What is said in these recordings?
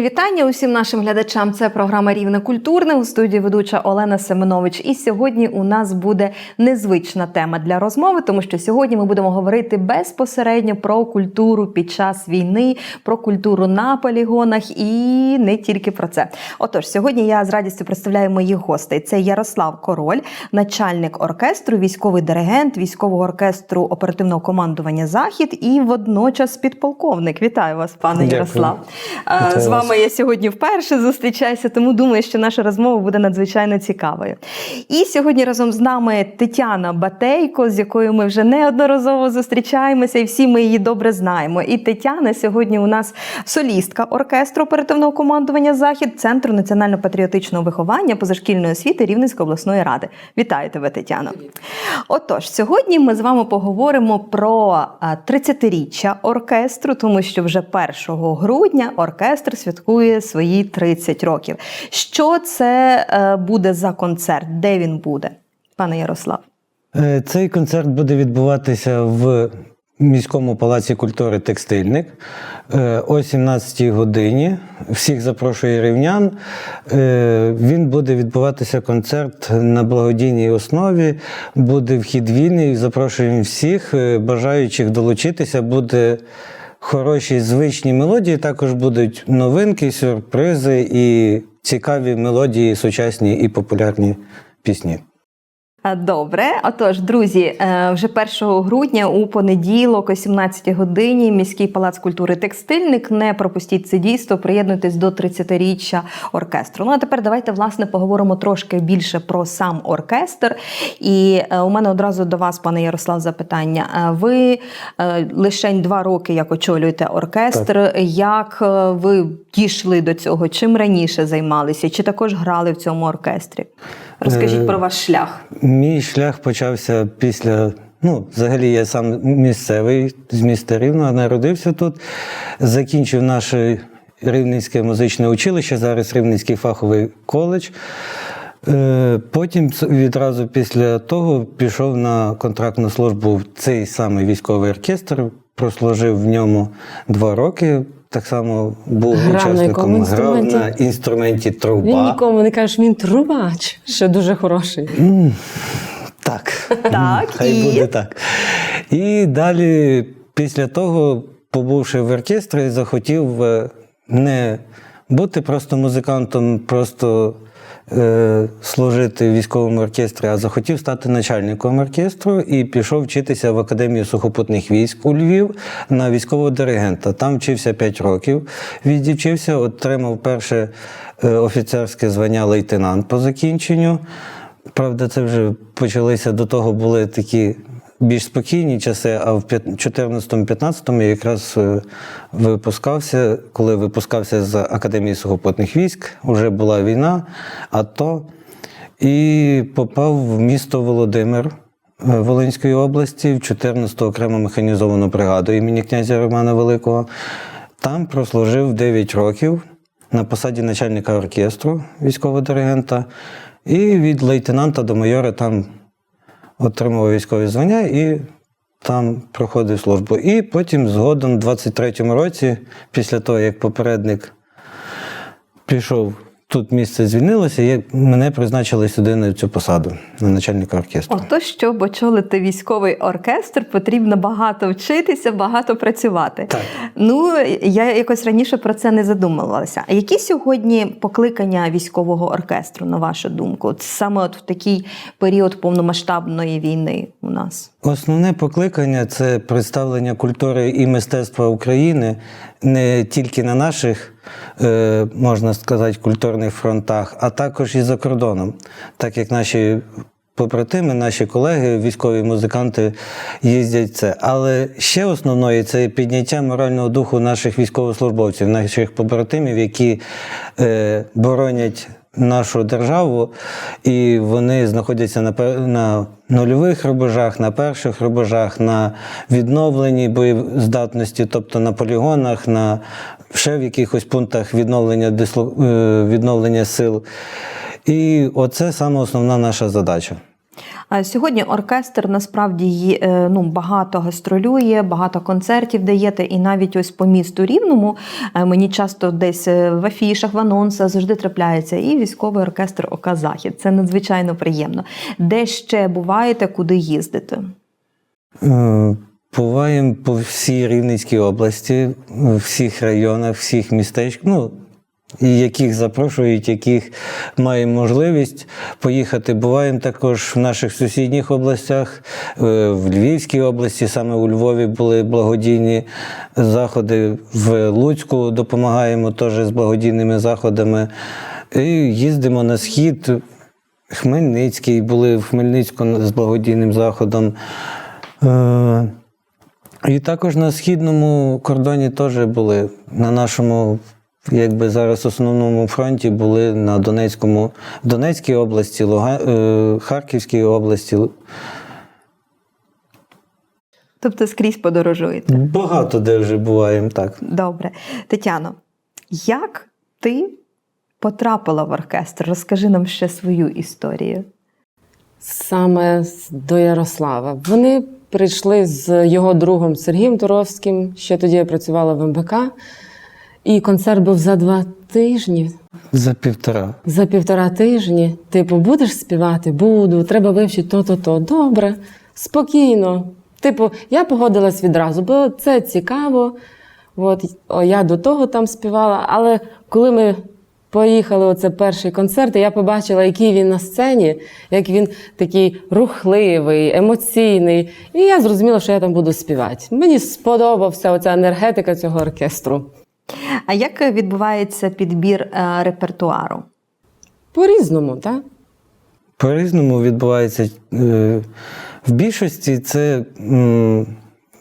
Мої вітання усім нашим глядачам. Це програма Рівне культурне у студії ведуча Олена Семенович. І сьогодні у нас буде незвична тема для розмови, тому що сьогодні ми будемо говорити безпосередньо про культуру під час війни, про культуру на полігонах і не тільки про це. Отож, сьогодні я з радістю представляю моїх гостей. Це Ярослав Король, начальник оркестру, військовий диригент військового оркестру оперативного командування Захід і водночас підполковник. Вітаю вас, пане Дякую. Ярослав. Вітаю З вас. Вами я сьогодні вперше зустрічаюся, тому думаю, що наша розмова буде надзвичайно цікавою. І сьогодні разом з нами Тетяна Батейко, з якою ми вже неодноразово зустрічаємося, і всі ми її добре знаємо. І Тетяна сьогодні у нас солістка оркестру оперативного командування Захід Центру національно-патріотичного виховання позашкільної освіти Рівненської обласної ради. Вітаю тебе, Тетяно. Отож, сьогодні ми з вами поговоримо про е, 30-річчя оркестру, тому що вже 1 грудня оркестр святкує свої 30 років. Що це е, буде за концерт? Де він буде, пане Ярослав? Е, Цей концерт буде відбуватися в міському палаці культури Текстильник е, о 17-й годині. Всіх запрошує рівнян. Він буде відбуватися концерт на благодійній основі. Буде вхід вільний. Запрошуємо всіх бажаючих долучитися. Буде хороші звичні мелодії. Також будуть новинки, сюрпризи і цікаві мелодії, сучасні і популярні пісні. Е, Добре, отож, друзі, е, вже 1 грудня у понеділок, о 17 годині, міський палац культури Текстильник. Не пропустіть це дійство, приєднуйтесь до 30-річчя оркестру. Ну а тепер давайте власне поговоримо трошки більше про сам оркестр. І е, у мене одразу до вас, пане Ярослав, запитання. Ви е, лишень два роки як очолюєте оркестр. Як е, ви дійшли до цього? Чим раніше займалися? Чи також грали в цьому оркестрі? Розкажіть Е, про ваш шлях. Мій шлях почався після. Ну, взагалі, я сам місцевий з міста Рівного, народився тут, закінчив наше Рівненське музичне училище, зараз Рівненський фаховий коледж. Е, Потім відразу після того пішов на контрактну службу в цей самий військовий оркестр, прослужив в ньому два роки. Так само був Грав учасником грав на інструменті труба. Він нікому не каже, він трубач, що дуже хороший. Так. Так, Хай і? буде так. І далі, після того, побувши в оркестрі, захотів е, не бути просто музикантом, просто е, служити в військовому оркестрі, а захотів стати начальником оркестру і пішов вчитися в Академію сухопутних військ у Львів на військового диригента. Там вчився 5 років, відівчився, отримав перше е, офіцерське звання лейтенант по закінченню. Правда, це вже почалися до того були такі більш спокійні часи, а в 14-15 я якраз е, випускався, коли випускався з Академії сухопутних військ, вже була війна, АТО, і попав в місто Володимир. е, Волинської області в 14-ту окрему механізовану бригаду імені князя Романа Великого. Там прослужив 9 років на посаді начальника оркестру військового диригента. І від лейтенанта до майора там отримав військові звання і там проходив службу. І потім, згодом, в 23-му році, після того, як попередник пішов, тут місце звільнилося, і мене призначили сюди на цю посаду, на начальника оркестру. Ото, щоб очолити військовий оркестр, потрібно багато вчитися, багато працювати. Так. Ну я якось раніше про це не задумувалася. А які сьогодні покликання військового оркестру, на вашу думку, От саме от в такий період повномасштабної війни у нас? Основне покликання це представлення культури і мистецтва України не тільки на наших, можна сказати, культурних фронтах, а також і за кордоном, так як наші. Побратими, наші колеги, військові музиканти їздять це. Але ще основною це підняття морального духу наших військовослужбовців, наших побратимів, які е, боронять нашу державу, і вони знаходяться на, на нульових рубежах, на перших рубежах, на відновленні боєздатності, тобто на полігонах, на ще в якихось пунктах відновлення, дисло, е, відновлення сил. І оце саме основна наша задача. Сьогодні оркестр насправді е, ну, багато гастролює, багато концертів даєте, і навіть ось по місту Рівному е, мені часто десь в афішах, в анонсах завжди трапляється і військовий оркестр ОК Захід. Це надзвичайно приємно. Де ще буваєте, куди їздите? Е, Буваємо по всій Рівненській області, в всіх районах, всіх містечках, ну, яких запрошують, яких маємо можливість поїхати. Буваємо також в наших сусідніх областях, е, в Львівській області, саме у Львові були благодійні заходи, в Луцьку допомагаємо теж з благодійними заходами. І їздимо на схід. Хмельницький, були в Хмельницьку з благодійним заходом. І також на східному кордоні теж були. На нашому, якби зараз основному фронті були на Донецькому, Донецькій області, Луга, е, Харківській області. Тобто скрізь подорожуєте. Багато де вже буваємо так. Добре. Тетяно, як ти потрапила в оркестр? Розкажи нам ще свою історію. Саме до Ярослава. Вони прийшли з його другом Сергієм Туровським. Ще тоді я працювала в МБК. І концерт був за два тижні. За півтора. За півтора тижні. Типу, будеш співати? Буду. Треба вивчити то-то, то. Добре, спокійно. Типу, я погодилась відразу, бо це цікаво. От, о, я до того там співала. Але коли ми поїхали, оце перший концерт, і я побачила, який він на сцені, як він такий рухливий, емоційний. І я зрозуміла, що я там буду співати. Мені сподобався оця енергетика цього оркестру. А як відбувається підбір е, репертуару? По-різному, так? По-різному відбувається. е, В більшості це м, е,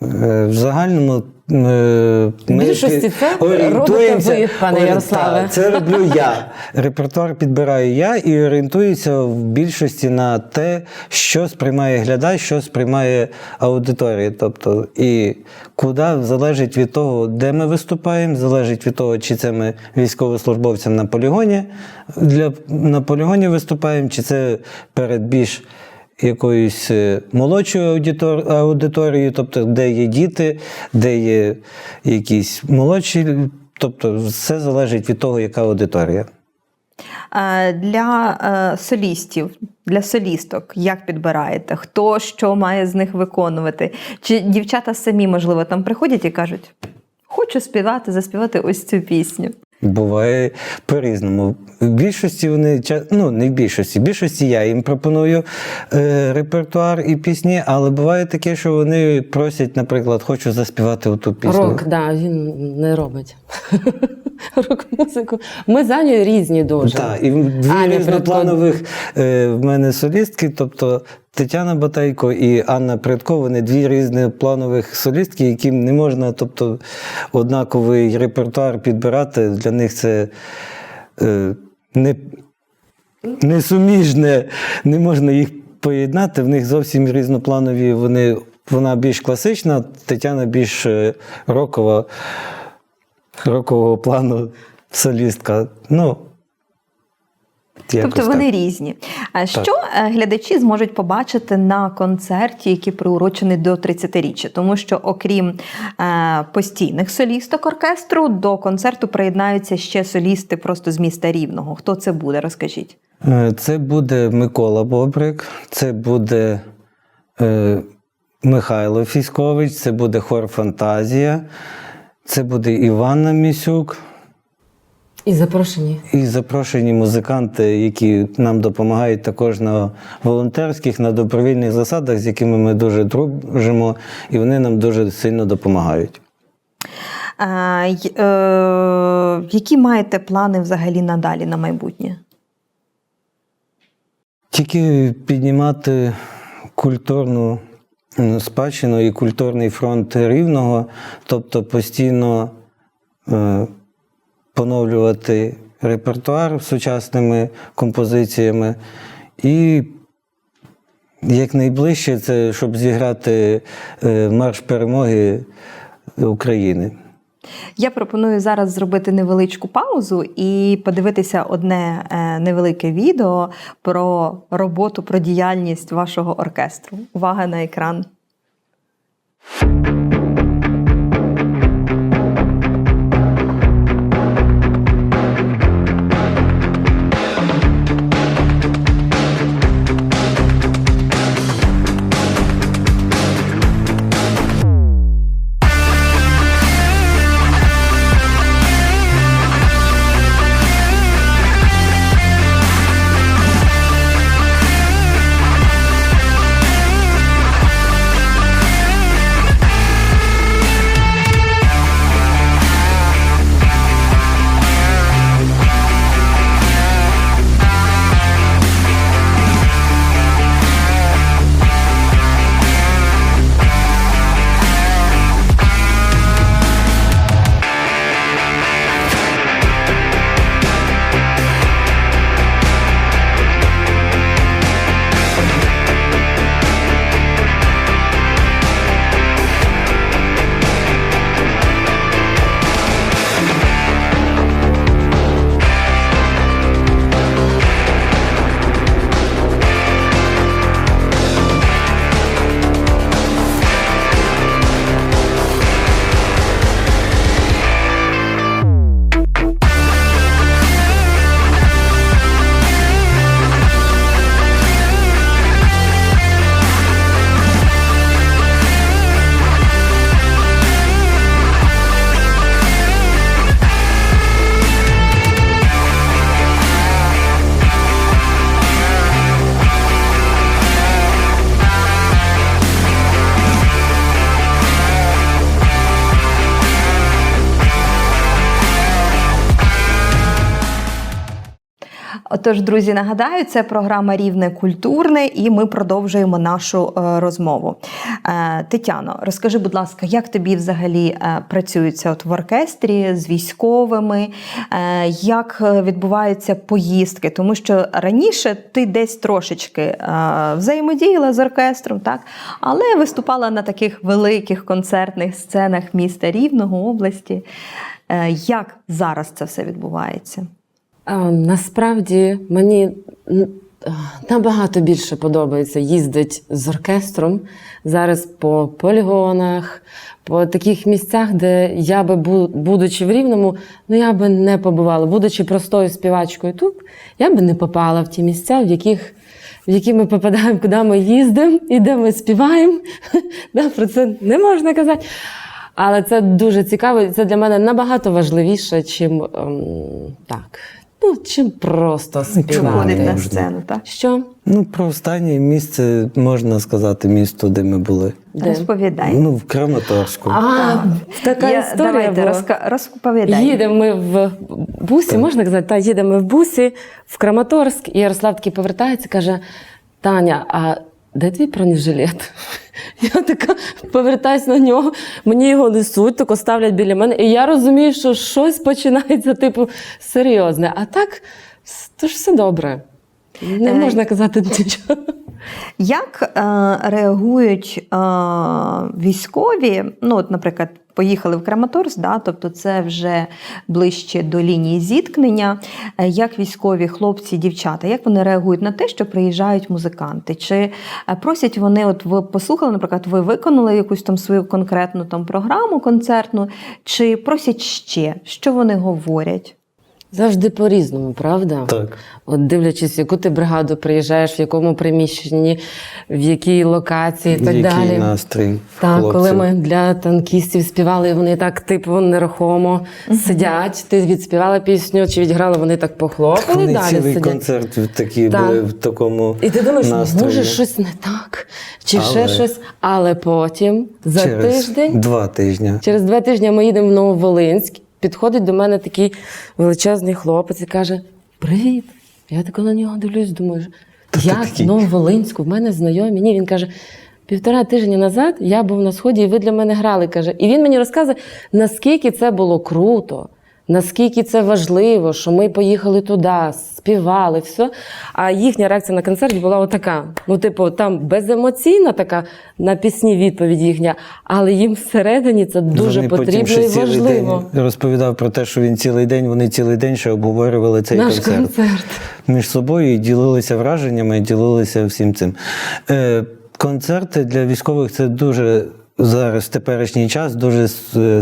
в загальному. е, В більшості це орієнтуємося- робите ви, пане Ярославе. Це роблю я. Репертуар підбираю я і орієнтуюся в більшості на те, що сприймає глядач, що сприймає аудиторія. Тобто, і куди залежить від того, де ми виступаємо, залежить від того, чи це ми військовослужбовцям на полігоні для на полігоні виступаємо, чи це перед більш якоюсь е, молодшою аудитор, аудиторією, тобто де є діти, де є якісь молодші, тобто все залежить від того, яка аудиторія. Е, Для е, солістів, для солісток, як підбираєте? Хто що має з них виконувати? Чи дівчата самі, можливо, там приходять і кажуть: хочу співати, заспівати ось цю пісню. Буває по-різному. В більшості вони ну не в більшості, в більшості я їм пропоную е, репертуар і пісні, але буває таке, що вони просять, наприклад, хочу заспівати оту пісню. Рок, так, да, він не робить. Рок-музику. Ми за нього різні дуже. Так, і дві різнопланових е, в мене солістки, тобто Тетяна Батайко і Анна Предко, вони дві різнопланових солістки, яким не можна, тобто, однаковий репертуар підбирати. Для них це е, не, несуміжне, не можна їх поєднати. В них зовсім різнопланові. Вони, вона більш класична, Тетяна більш е, рокова, рокового плану солістка. Ну, тобто вони так. різні. А що е, глядачі зможуть побачити на концерті, який приурочений до 30-річчя? Тому що, окрім е, постійних солісток оркестру, до концерту приєднаються ще солісти просто з міста Рівного. Хто це буде? Розкажіть. Е, Це буде Микола Бобрик, це буде е, Михайло Фіськович, це буде хор Фантазія, це буде Іванна Місюк І запрошені. і запрошені музиканти, які нам допомагають також на волонтерських, на добровільних засадах, з якими ми дуже дружимо, і вони нам дуже сильно допомагають. Е, е, які маєте плани взагалі надалі на майбутнє? Тільки піднімати культурну спадщину і культурний фронт рівного, тобто постійно е, поновлювати репертуар сучасними композиціями. І якнайближче це щоб зіграти е, марш перемоги України. Я пропоную зараз зробити невеличку паузу і подивитися одне е, невелике відео про роботу, про діяльність вашого оркестру. Увага на екран. Отож, друзі, нагадаю, це програма Рівне культурне, і ми продовжуємо нашу е, розмову. Е, Тетяно, розкажи, будь ласка, як тобі взагалі е, працюється от в оркестрі з військовими? Як відбуваються поїздки? Тому що раніше ти десь трошечки взаємодіяла з оркестром, так? але виступала на таких великих концертних сценах міста Рівного області. Як зараз це все відбувається? Насправді мені набагато більше подобається їздити з оркестром зараз по полігонах, по таких місцях, де я би, бу- будучи в Рівному, ну я би не побувала. Будучи простою співачкою тут, я би не попала в ті місця, в яких. В які ми попадаємо, куди ми їздимо і де ми співаємо. Да, Про це не можна казати. Але це дуже цікаво, і це для мене набагато важливіше, чим ем, так. Ну, чим просто співати. на сцену, так? Що? Ну, про останнє місце можна сказати місто, де ми були. Де? Розповідай. Ну, в Краматорську. А, така Я- історія давайте, була. розка- розповідай. Їдемо ми в бусі, можна казати, та їдемо ми в бусі в Краматорськ, і Ярослав такий повертається, каже: Таня, а де твій бронежилет? Я така повертаюсь на нього, мені його несуть, тако ставлять біля мене, і я розумію, що щось починається, типу, серйозне. А так, то ж все добре. Не Е, можна казати нічого. Як е, реагують е, військові? Ну, от, наприклад, поїхали в Краматорськ, да, тобто це вже ближче до лінії зіткнення. Е, Як військові хлопці, дівчата, як вони реагують на те, що приїжджають музиканти? Чи е, просять вони, от ви послухали, наприклад, ви виконали якусь там свою конкретну там програму концертну, чи просять ще? Що вони говорять? Завжди по-різному, правда? Так. От дивлячись, в яку ти бригаду приїжджаєш, в якому приміщенні, в якій локації і так Який далі. настрій Так, хлопців. коли ми для танкістів співали, вони так, типу, нерухомо сидять. Ти відспівала пісню чи відграла, вони так похлопали Вони далі цілий сидять. концерт такі Так. були в такому І ти думаєш, «Ну, настрої. може, щось не так, чи ще щось. Але потім за Через тиждень Два тижні. Через два тижні ми їдемо в Нововолинськ. Підходить до мене такий величезний хлопець і каже: Привіт! Я тако на нього дивлюсь, думаю, я з? Нововолинську, в мене знайомі. Ні, він каже. Півтора тижня назад я був на сході, і ви для мене грали. каже. І він мені розказує, наскільки це було круто, наскільки це важливо, що ми поїхали туди, співали, все. А їхня реакція на концерті була отака. Ну, типу, там беземоційна така на пісні відповідь їхня, але їм всередині це дуже Вони потім потрібно ще і цілий важливо. день розповідав про те, що він цілий день, вони цілий день ще обговорювали цей Наш концерт. концерт. між собою і ділилися враженнями, і ділилися всім цим. Е, концерти для військових це дуже. Зараз в теперішній час дуже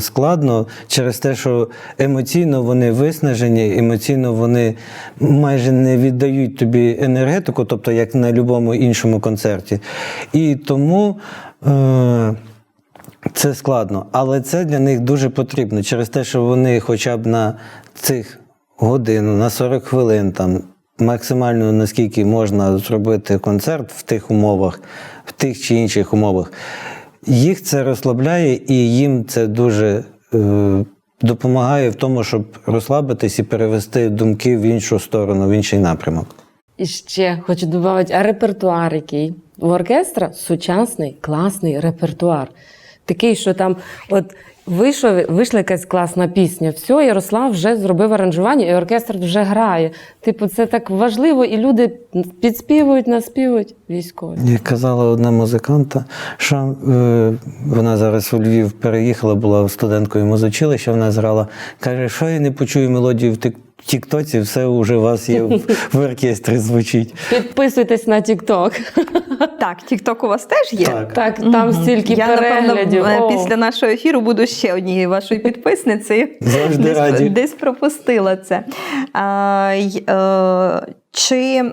складно через те, що емоційно вони виснажені, емоційно вони майже не віддають тобі енергетику, тобто як на будь-якому іншому концерті. І тому е, це складно, але це для них дуже потрібно через те, що вони хоча б на цих годину, на 40 хвилин, там максимально наскільки можна зробити концерт в тих умовах, в тих чи інших умовах. Їх це розслабляє і їм це дуже е, допомагає в тому, щоб розслабитись і перевести думки в іншу сторону, в інший напрямок. І ще хочу додати, а репертуар який? У оркестра сучасний, класний репертуар. Такий, що там, от вийшов, вийшла якась класна пісня, все, Ярослав вже зробив аранжування, і оркестр вже грає. Типу, це так важливо, і люди підспівують, наспівують військові. Як казала одна музиканта, що е, вона зараз у Львів переїхала, була студенткою музичилища, вона зграла. Каже, що я не почую мелодію в тик- Тіктоці, все вже у вас є в, в оркестрі звучить. Підписуйтесь на Тікток. Так, Тікток у вас теж є? Так. Так, там стільки Я, переглядів. напевно, О. після нашого ефіру буду ще однією вашою підписницею. Завжди десь, раді. десь пропустила це. А, й- е, чи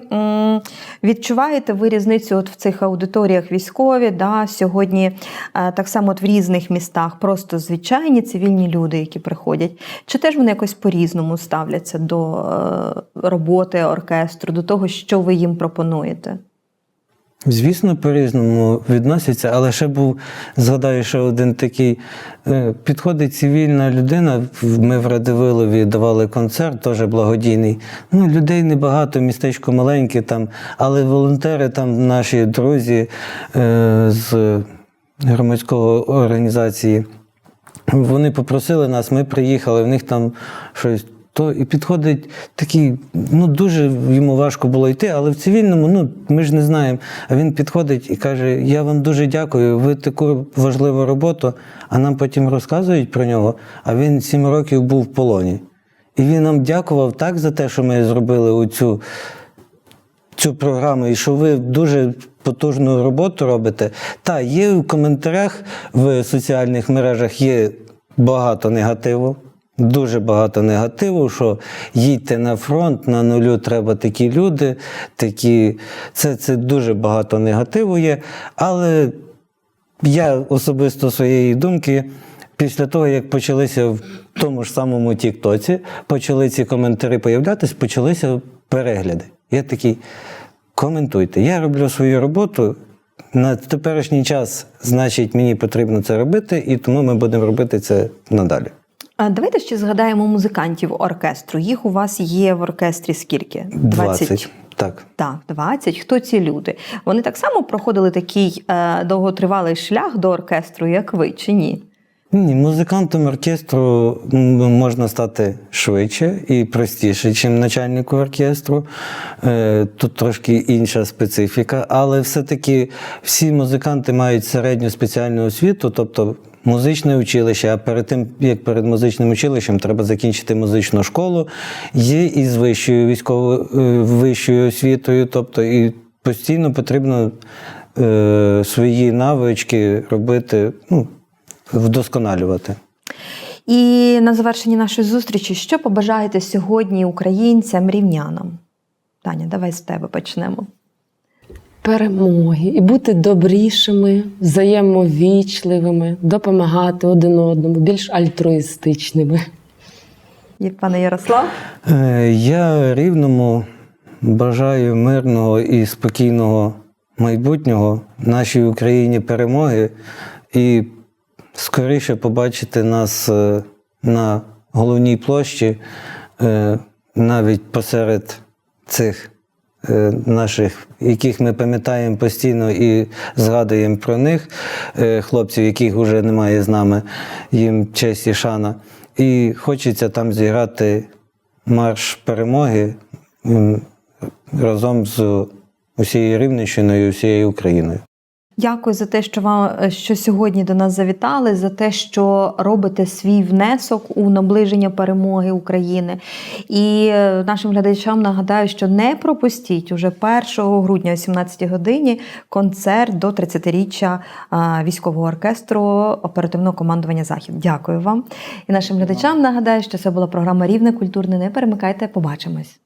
відчуваєте ви різницю от в цих аудиторіях військові? Да, сьогодні е, так само от в різних містах просто звичайні цивільні люди, які приходять. Чи теж вони якось по-різному ставляться до е, роботи оркестру, до того, що ви їм пропонуєте? Звісно, по-різному відносяться, але ще був, згадаю, ще один такий. е, Підходить цивільна людина. Ми в Радивилові давали концерт, теж благодійний. Ну, людей небагато, містечко маленьке там, але волонтери там, наші друзі е, з громадського організації. Вони попросили нас, ми приїхали, в них там щось. То і підходить такий, ну дуже йому важко було йти, але в цивільному, ну ми ж не знаємо. А він підходить і каже: Я вам дуже дякую, ви таку важливу роботу, а нам потім розказують про нього. А він сім років був в полоні. І він нам дякував так за те, що ми зробили оцю цю програму, і що ви дуже потужну роботу робите. Та є в коментарях в соціальних мережах є багато негативу. Дуже багато негативу, що їдьте на фронт, на нулю треба такі люди, такі. Це, це дуже багато негативу є. Але я особисто своєї думки, після того, як почалися в тому ж самому Тіктоці, почали ці коментарі появлятись, почалися перегляди. Я такий, коментуйте. Я роблю свою роботу. На теперішній час, значить, мені потрібно це робити, і тому ми будемо робити це надалі. Давайте ще згадаємо музикантів оркестру. Їх у вас є в оркестрі скільки? 20. Так. Так, 20. Хто ці люди? Вони так само проходили такий е, довготривалий шлях до оркестру, як ви, чи ні? Ні, музикантом оркестру можна стати швидше і простіше, ніж начальнику оркестру. Е, Тут трошки інша специфіка, але все-таки всі музиканти мають середню спеціальну освіту, тобто музичне училище. А перед тим, як перед музичним училищем, треба закінчити музичну школу. Є і з вищою військовою е, вищою освітою, тобто і постійно потрібно е, свої навички робити. Ну, вдосконалювати. І на завершенні нашої зустрічі, що побажаєте сьогодні українцям, рівнянам? Таня, давай з тебе почнемо. Перемоги і бути добрішими, взаємовічливими, допомагати один одному, більш альтруїстичними. І пане Ярослав? Е, Я рівному бажаю мирного і спокійного майбутнього нашій Україні перемоги і скоріше побачити нас е, на головній площі, е, навіть посеред цих наших, яких ми пам'ятаємо постійно і згадуємо про них, е, хлопців, яких вже немає з нами, їм честь і шана. І хочеться там зіграти марш перемоги разом з усією Рівненщиною і усією Україною. Дякую за те, що вам що сьогодні до нас завітали, за те, що робите свій внесок у наближення перемоги України. І е, нашим глядачам нагадаю, що не пропустіть уже 1 грудня о 17 годині концерт до 30-річчя військового оркестру оперативного командування Захід. Дякую вам. І нашим глядачам нагадаю, що це була програма Рівне культурне. Не перемикайте, побачимось.